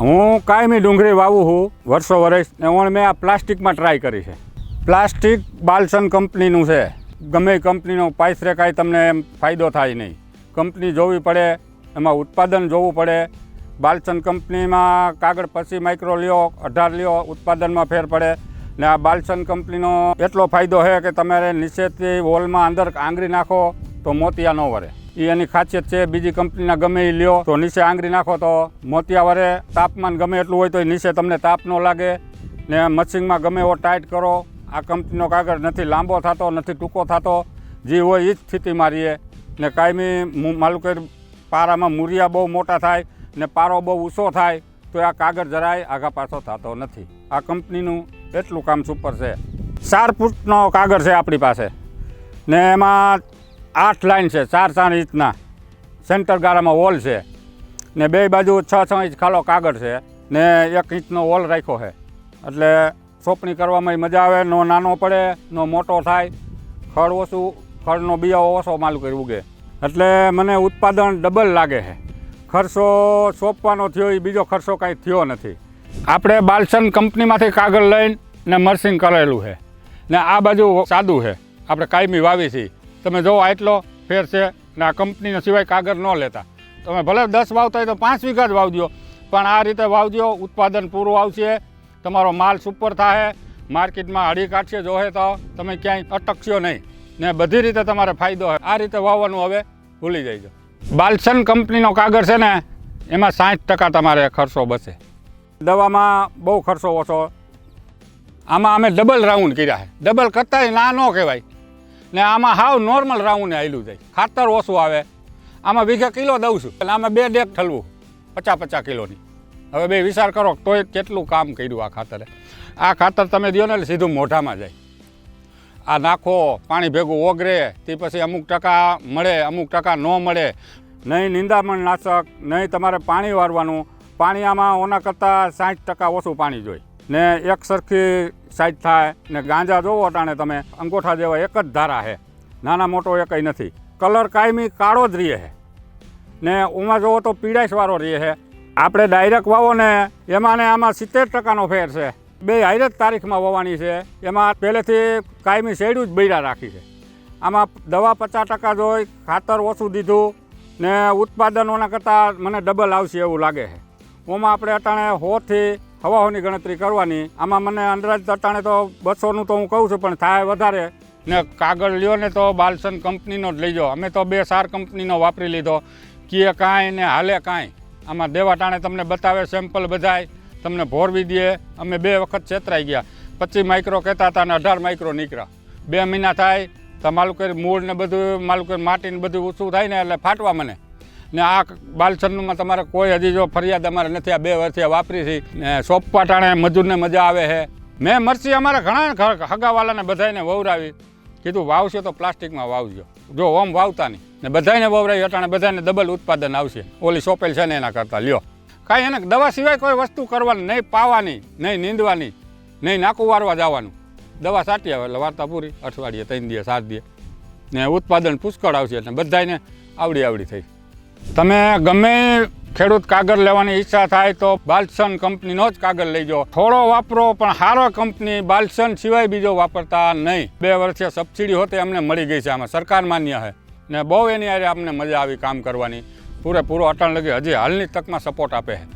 હું કાયમી ડુંગળી વાવું છું વર્ષો વર્ષ ને હું મેં આ પ્લાસ્ટિકમાં ટ્રાય કરી છે. પ્લાસ્ટિક બાલસન કંપનીનું છે. ગમે કંપનીનો પાઇસરે કાંઈ તમને એમ ફાયદો થાય નહીં. કંપની જોવી પડે, એમાં ઉત્પાદન જોવું પડે. બાલસન કંપનીમાં કાગળ પછી માઇક્રો લ્યો, અઢાર લ્યો, ઉત્પાદનમાં ફેર પડે. ને આ બાલસન કંપનીનો એટલો ફાયદો છે કે તમારે નીચેથી હોલમાં અંદર આંગળી નાખો તો મોતિયા ન વરે. એ એની ખાસિયત છે, બીજી કંપનીના ગમે એ લ્યો. તો નીચે આંગળી નાખો તો મોતિયા તાપમાન ગમે એટલું હોય તો નીચે તમને તાપ ન લાગે. ને મશીનમાં ગમે એવો ટાઈટ કરો. આ કંપનીનો કાગળ નથી લાંબો થતો, નથી ટૂંકો થતો. જે હોય એ જ સ્થિતિમાં રહીએ. ને કાયમી મુ- માલું કે પારામાં મૂરિયા બહુ મોટા થાય ને પારો બહુ ઊંચો થાય, તો આ કાગળ જરાય આગા પાછો થતો નથી. આ કંપનીનું એટલું કામ સુપર છે. ચાર ફૂટનો કાગળ છે આપણી પાસે. ને એમાં આઠ લાઈન છે, ચાર ચાર ઇંચના. સેન્ટર ગાળામાં વોલ છે. ને બે બાજુ છ છ ઇંચ ખાલો કાગળ છે ને એક ઇંચનો વોલ રાખ્યો છે. એટલે સોંપણી કરવામાં મજા આવે, નો નાનો પડે, નો મોટો થાય. ખડ ઓછું ખડનો બિયાવો ઓછો માલ કરી ઉગે. એટલે મને ઉત્પાદન ડબલ લાગે છે. ખર્ચો સોંપવાનો થયો એ બીજો ખર્ચો કાંઈ થયો નથી. આપણે બાલસન કંપનીમાંથી કાગળ લઈને મર્સિંગ કરેલું છે. ને આ બાજુ સાદું છે. આપણે કાયમી વાવી છીએ તમે જુઓ આટલો ફેર છે ને આ કંપનીના સિવાય કાગળ ન લેતા. તમે ભલે દસ વાવતા હોય તો પાંચ વીઘા જ વાવજો. પણ આ રીતે વાવજો, ઉત્પાદન પૂરું આવશે, તમારો માલ સુપર થાય માર્કેટમાં હળી કાઢશે, જોહે તો તમે ક્યાંય અટકશો નહીં. ને બધી રીતે તમારે ફાયદો હોય આ રીતે વાવવાનું હવે ભૂલી જઈજો. બાલસન કંપનીનો કાગળ છે ને, એમાં સાઠ ટકા તમારે ખર્ચો બચે દવામાં બહુ ખર્ચો ઓછો. આમાં અમે ડબલ રાઉન્ડ કર્યા છે ડબલ કરતાંય ના ન કહેવાય. ને આમાં હાવ નોર્મલ રાઉન્ડ આવેલું જાય. ખાતર ઓછું આવે. આમાં વીઘે કિલો દઉં છું. એટલે આમાં બે ડેક ઠલવું. પચાસ પચાસ કિલોની. હવે બે વિચાર કરો, તોય કેટલું કામ કર્યું આ ખાતરે? આ ખાતર તમે દો ને એટલે સીધું મોઢામાં જાય. આ નાખો, પાણી ભેગું ઓગરે તે પછી અમુક ટકા મળે, અમુક ટકા ન મળે. નહીં નિંદામણ નાશક, નહીં તમારે પાણી વારવાનું પાણી આમાં ઓના કરતાં સાઠ ટકા ઓછું પાણી જોઈ ને એક સરખી સાઈઝ થાય ને ગાંજા જોવો અટાણે તમે, અંગોઠા જેવા એક જ ધારા છે નાના મોટો એકય નથી. કલર કાયમી કાળો જ રહે છે ને ઉમાં જોવો તો પીડાશવાળો રહે છે આપણે ડાયરેક્ટ વાવો ને એમાં ને આમાં સિત્તેર ટકાનો ફેર છે. બે હાઈર તારીખમાં વવાની છે. એમાં પહેલેથી કાયમી શેડ્યું જ બૈરા રાખી છે. આમાં દવા પચાસ ટકા જોઈ ખાતર ઓછું દીધું ને ઉત્પાદનોના કરતાં મને ડબલ આવશે એવું લાગે છે. ઓમાં આપણે અટાણે હોથી હવાઓની ગણતરી કરવાની. આમાં મને અંદાજ અટાણે તો બસોનું તો હું કહું છું, પણ થાય વધારે. ને કાગળ લ્યો ને તો બાલસન કંપનીનો જ લઈ જાઓ. અમે તો બે સાર કંપનીનો વાપરી લીધો. કીએ કાંઈ ને હાલે કાંઈ. આમાં દેવા ટાણે તમને બતાવે સેમ્પલ બધાય. તમને ભોરવી દે. અમે બે વખત છેતરાઈ ગયા. પચીસ માઇક્રો કહેતા હતા અને અઢાર માઇક્રો નીકળ્યા. બે મહિના થાય તો માલું કરી મૂળ ને બધું માલું કરી માટી બધું ઓછું થાય ને એટલે ફાટવા મને. ને આ બાલસનનું તમારે કોઈ હજી જો ફરિયાદ અમારે નથી, આ બે વર્ષથી વાપરી છે. ને સોંપવા ટાણે મજૂરને મજા આવે છે. મેં મરચી અમારે ઘણા હગાવાલાને બધાને વવરાવી. કીધું, વાવશો તો પ્લાસ્ટિકમાં વાવજો. જો ઓમ વાવતા નહીં. ને બધાને વવરાવી અટાણે બધાને ડબલ ઉત્પાદન આવશે. ઓલી સોપેલ છે ને એના કરતાં, લ્યો. કાંઈ એને દવા સિવાય કોઈ વસ્તુ કરવાની, નહીં પાવાની, નહીં નીંદવાની, નહીં નાકું વારવા જવાનું. દવા સાટી આવે એટલે વાર્તા પૂરી. અઠવાડિયે, ત્રણ દિવસ, સાત દિવસ. ને ઉત્પાદન પુષ્કળ આવશે એટલે બધાને આવડી આવડી થઈ. તમે ગમે ખેડૂત કાગળ લેવાની ઈચ્છા થાય તો બાલસન કંપનીનો જ કાગળ લઈ જાઓ થોડો વાપરો, પણ સારો કંપની બાલસન સિવાય બીજો વાપરતા નહીં. બે વર્ષે સબસિડી હોતે અમને મળી ગઈ છે આમાં. સરકાર માન્ય છે ને બહુ એની હારે અમને મજા આવી કામ કરવાની. પૂરેપૂરો અટણ લગી હજી હાલની તકમાં સપોર્ટ આપે છે